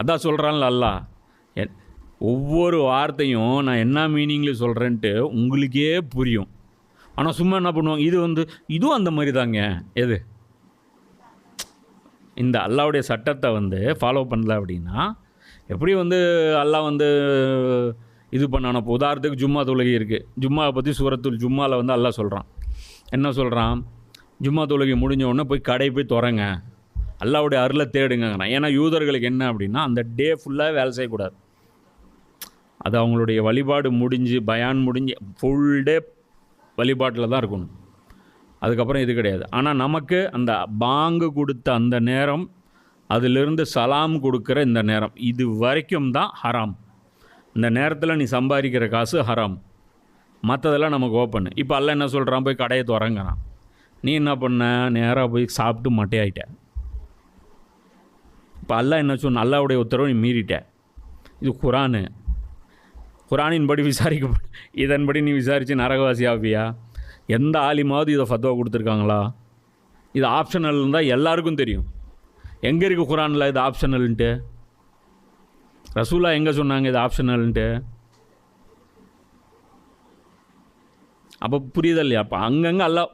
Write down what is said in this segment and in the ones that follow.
அதான் சொல்கிறான்ல அல்லாஹ். ஒவ்வொரு வார்த்தையும் நான் என்ன மீனிங்கில் சொல்கிறேன்ட்டு உங்களுக்கே புரியும். ஆனால் சும்மா என்ன பண்ணுவாங்க? இது வந்து இதுவும் அந்த மாதிரி தாங்க எது? இந்த அல்லாவுடைய சட்டத்தை வந்து ஃபாலோ பண்ணல அப்படின்னா எப்படி வந்து அல்லாஹ் வந்து இது பண்ணானோ? இப்போ உதாரணத்துக்கு ஜும்மா தொழுகை இருக்குது ஜும்மாவை பற்றி சூரத்துல் ஜும்மாவில் வந்து அல்லாஹ் சொல்கிறான் என்ன சொல்கிறான் ஜும்மா தொழுகை முடிஞ்ச உடனே போய் கடை போய் திறங்க. அல்லாவுடைய அருளை தேடுங்கங்கிறான் ஏன்னா யூதர்களுக்கு என்ன அப்படின்னா அந்த டே ஃபுல்லாக வேலை செய்யக்கூடாது. அது அவங்களுடைய வழிபாடு முடிஞ்சு பயான் முடிஞ்சு ஃபுல் டே வழிபாட்டில் தான் இருக்கணும். அதுக்கப்புறம் இது கிடையாது. ஆனால் நமக்கு அந்த பாங்கு கொடுத்த அந்த நேரம் அதிலிருந்து சலாம் கொடுக்குற இந்த நேரம் இது வரைக்கும் தான் ஹராம். இந்த நேரத்தில் நீ சம்பாதிக்கிற காசு ஹராம். மற்றதெல்லாம் நமக்கு ஓப்பன் இப்போ அல்ல என்ன சொல்கிறான் போய் கடையை திறங்குறான். நீ என்ன பண்ண? நேராக போய் சாப்பிட்டு மட்டையாயிட்ட. இப்போ அல்லா என்ன சொன்ன அல்லாவுடைய உத்தரவை நீ மீறிட்ட. இது குரானு. குரானின்படி விசாரிக்க இதன்படி நீ விசாரித்து நரகவாசி ஆவியா எந்த ஆலிமாவது இதை ஃபத்வா கொடுத்துருக்காங்களா? இது ஆப்ஷனல் இருந்தால் எல்லாருக்கும் தெரியும். எங்கே இருக்குது குரானில் இது ஆப்ஷனல்ன்ட்டு ரசூலா எங்கே சொன்னாங்க இது ஆப்ஷனல்ன்ட்டு அப்போ புரியுதா இல்லையா? அப்போ அங்கங்கே எல்லாம்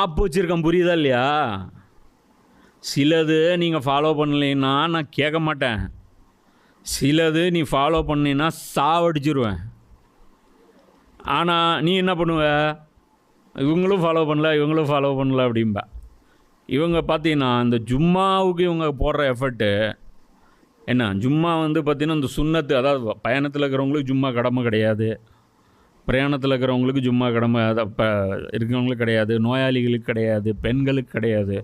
ஆப் வச்சுருக்கேன் புரியுதா இல்லையா? சிலது நீங்கள் ஃபாலோ பண்ணலைன்னா நான் கேட்க மாட்டேன். சிலது நீ ஃபாலோ பண்ணினா சாவடிச்சிருவேன். ஆனால் நீ என்ன பண்ணுவ? இவங்களும் ஃபாலோ பண்ணல இவங்களும் ஃபாலோ பண்ணல அப்படிம்பா. இவங்க பார்த்தீங்கன்னா இந்த ஜும்மாவுக்கு இவங்க போடுற எஃபர்ட்டு என்ன? ஜும்மா வந்து பார்த்தீங்கன்னா இந்த சுண்ணத்து அதாவது பயணத்தில் இருக்கிறவங்களுக்கு ஜும்மா கடமை கிடையாது. பிரயாணத்தில் இருக்கிறவங்களுக்கு ஜும்மா கடமை அதை இப்போ இருக்கிறவங்களுக்கு கிடையாது. நோயாளிகளுக்கு கிடையாது. பெண்களுக்கு கிடையாது.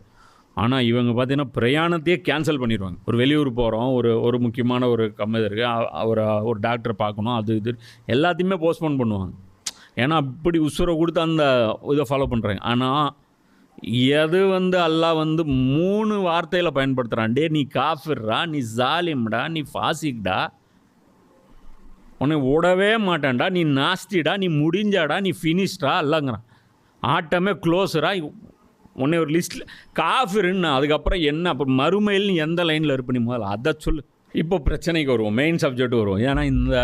ஆனால் இவங்க பார்த்தீங்கன்னா பிரயாணத்தையே கேன்சல் பண்ணிடுவாங்க ஒரு வெளியூர் போகிறோம் ஒரு ஒரு முக்கியமான ஒரு கம்மி இருக்குது ஒரு ஒரு டாக்டரை பார்க்கணும் அது இது எல்லாத்தையுமே போஸ்ட்போன் பண்ணுவாங்க. ஏன்னா அப்படி உசுரை கொடுத்து அந்த இதை ஃபாலோ பண்ணுறாங்க ஆனால் எது வந்து அல்லாஹ் வந்து மூணு வார்த்தையில் பயன்படுத்துகிறான் டே நீ காஃபிர்ரா நீ ஜாலிம்டா நீ ஃபாசிக்டா உன்னை விடவே மாட்டேன்டா நீ நாஸ்டிடா நீ முடிஞ்சாடா நீ ஃபினிஷ்டா அல்லங்கிறான் ஆட்டமே க்ளோஸரா உன்னை ஒரு லிஸ்ட்டில் காஃபிருன்னு அதுக்கப்புறம் என்ன அப்போ மறுமையில் எந்த லைனில் இருப்ப நீ முதல்ல? அதை சொல்லு. இப்போ பிரச்சனைக்கு வருவோம். மெயின் சப்ஜெக்ட் வருவோம். ஏன்னா இந்த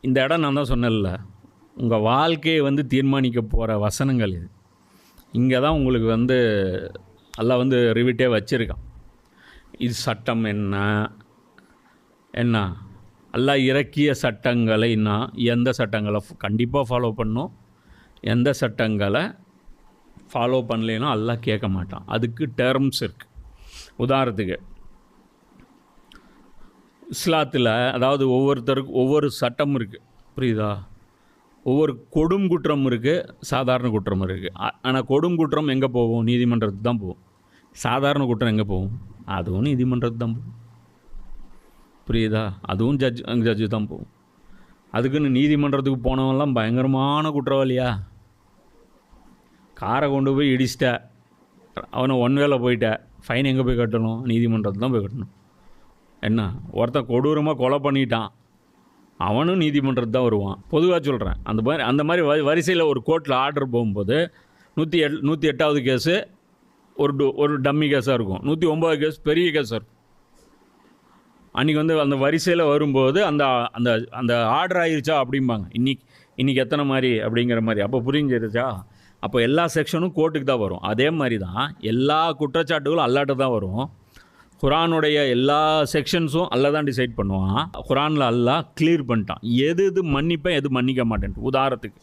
இந்த இடம் நான் தான் சொன்னேன்ல. உங்கள் வாழ்க்கையை வந்து தீர்மானிக்க போகிற வசனங்கள் இது. இங்கே தான் உங்களுக்கு வந்து எல்லாம் வந்து ரிவிட்டே வச்சுருக்கான். இது சட்டம் என்ன? என்ன? எல்லாம் இறக்கிய சட்டங்களை நான் எந்த சட்டங்களை கண்டிப்பாக ஃபாலோ பண்ணும்? எந்த சட்டங்களை ஃபாலோ பண்ணலைன்னா அல்லாஹ் கேட்க மாட்டான். அதுக்கு டேர்ம்ஸ் இருக்குது உதாரணத்துக்கு இஸ்லாத்தில் அதாவது ஒவ்வொருத்தருக்கும் ஒவ்வொரு சட்டம் இருக்குது புரியுதா? ஒவ்வொரு கொடும் குற்றம் இருக்குது சாதாரண குற்றம் இருக்குது ஆனால் கொடும் குற்றம் எங்கே போகும்? நீதிமன்றத்துக்கு தான் போகும். சாதாரண குற்றம் எங்கே போகும்? அதுவும் நீதிமன்றத்துக்கு தான் போகும். புரியுதா? அதுவும் ஜட்ஜ் அங்கே ஜட்ஜு தான் போகும். அதுக்குன்னு நீதிமன்றத்துக்கு போனவெல்லாம் பயங்கரமான குற்றவாளியா? காரை கொண்டு போய் இடிச்சிட்ட அவனை ஒன் வேலை போயிட்ட ஃபைன் எங்கே போய் கட்டணும்? நீதிமன்றத்துக்கு தான் போய் கட்டணும். என்ன? ஒருத்தன் கொடூரமாக கொலை பண்ணிட்டான். அவனும் நீதிமன்றத்து தான் வருவான். பொதுவாக சொல்கிறேன் அந்த மாதிரி அந்த மாதிரி வ வரிசையில் ஒரு கோர்ட்டில் ஆர்டர் போகும்போது நூற்றி எட் நூற்றி எட்டாவது கேஸு ஒரு டு ஒரு டம்மி கேஸாக இருக்கும். நூற்றி ஒம்பது கேஸ் பெரிய கேஸாக இருக்கும். அன்றைக்கி வந்து அந்த வரிசையில் வரும்போது அந்த அந்த அந்த ஆர்டர் ஆயிருச்சா அப்படிம்பாங்க. இன்னைக்கு இன்றைக்கி எத்தனை மாதிரி அப்படிங்கிற மாதிரி. அப்போ புரிஞ்சிருச்சா? அப்போ எல்லா செக்ஷனும் கோர்ட்டுக்கு தான் வரும். அதே மாதிரி தான் எல்லா குற்றச்சாட்டுகளும் அல்லாட்ட தான் வரும். குரானுடைய எல்லா செக்ஷன்ஸும் அல்ல தான் டிசைட் பண்ணுவான். குரானில் அல்லாஹ் கிளியர் பண்ணிட்டான். எது இது மன்னிப்பேன் எது மன்னிக்க மாட்டேன் உதாரணத்துக்கு.